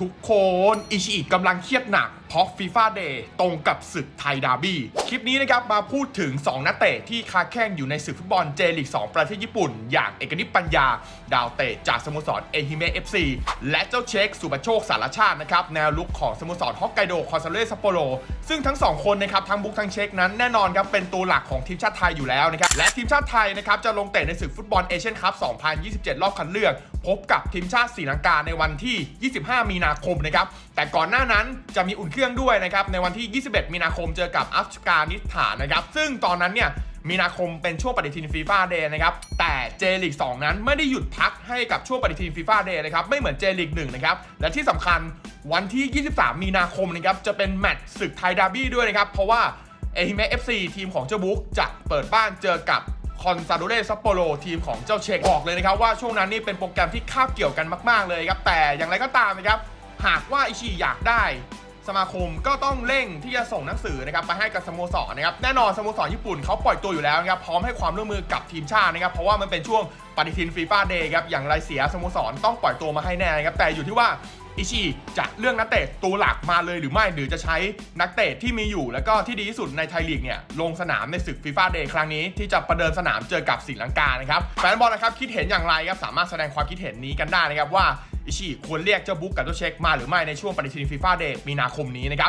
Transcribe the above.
ทุกคน อิชิอิกำลังเครียดหนักเพราะฟีฟ่าเดย์ตรงกับศึกไทยดาร์บี้ คลิปนี้นะครับมาพูดถึง 2 นักเตะที่คาแข่งอยู่ในศึกฟุตบอลเจลีก 2 ประเทศญี่ปุ่น อย่างเอกนิปัญญา ดาวเตะจากสโมสรเอฮิเมะเอฟซีและเจ้าเช็คสุบโชคสารชาตินะครับ แนวลุกของสโมสรฮอกไกโดคอนซาเลซัปโปโรซึ่งทั้ง 2 คนนะครับทั้งบุกทั้งเช็คนั้นแน่นอนครับเป็นตัวหลักของทีมชาติไทยอยู่แล้วนะครับและทีมชาติไทยนะครับจะลงเตะในศึกฟุตบอลเอเชียนคัพ 2027 รอบคัดเลือก พบกับทีมชาติศรีลังกาในวันที่ 25 มีนาคมนะครับแต่ก่อนหน้านั้นจะมีอุ่นเครื่องด้วยนะครับในวันที่ 21 มีนาคมเจอกับอัฟกานิสถานนะครับซึ่งตอนนั้นเนี่ยมีนาคมเป็นช่วงปฏิทินฟีฟ่าเดย์นะครับ แต่เจลิก2นั้นไม่ได้หยุดพักให้กับช่วงปฏิทินฟีฟ่าเดย์นะครับ ไม่เหมือนเจลิก1นะครับ และที่สำคัญวันที่ 23 มีนาคมนะครับ จะเป็นแมตช์ศึกไทยดาร์บี้ด้วยนะครับ เพราะว่าเอฮิเมะเอฟซีทีมของเจ้าบุ๊กจะเปิดบ้านเจอกับคอนซาโดเรซัปโปโรทีมของเจ้าเชคบอกเลยนะครับ ว่าช่วงนั้นนี่เป็นโปรแกรมที่คาบเกี่ยวกันมาก ๆ เลยครับแต่อย่างไรก็ตามนะครับหากว่าอิชิอยากได้ สมาคมก็ต้องเร่งที่จะส่งหนังสือนะครับไปให้กับสโมสรนะครับแน่นอนสโมสรญี่ปุ่นเขาปล่อยตัวอยู่แล้วนะครับพร้อมให้ความร่วมมือกับทีมชาตินะครับเพราะว่ามันเป็นช่วงปฏิทินฟีฟ่าเดย์ครับอย่างไรเสียสโมสรต้องปล่อยตัวมาให้แน่นะครับแต่อยู่ที่ว่า อิชิจะเลือกนักเตะตัวหลักมาเลยหรือไม่หรือจะใช้นักเตะที่มีอยู่แล้วก็ที่ดีที่สุดในไทยลีกเนี่ยลงสนามในศึกฟีฟ่าเดย์ครั้งนี้ที่จะประเดิมสนามเจอกับศรีลังกานะครับแฟนบอลนะครับคิดเห็นอย่างไรครับสามารถแสดงความคิดเห็นนี้กันได้นะครับว่าอิชิควรเรียกเจ้าบุ๊กกับเจ้าเช็คมาหรือไม่ในช่วงปฏิทินฟีฟ่าเดย์มีนาคมนี้นะครับ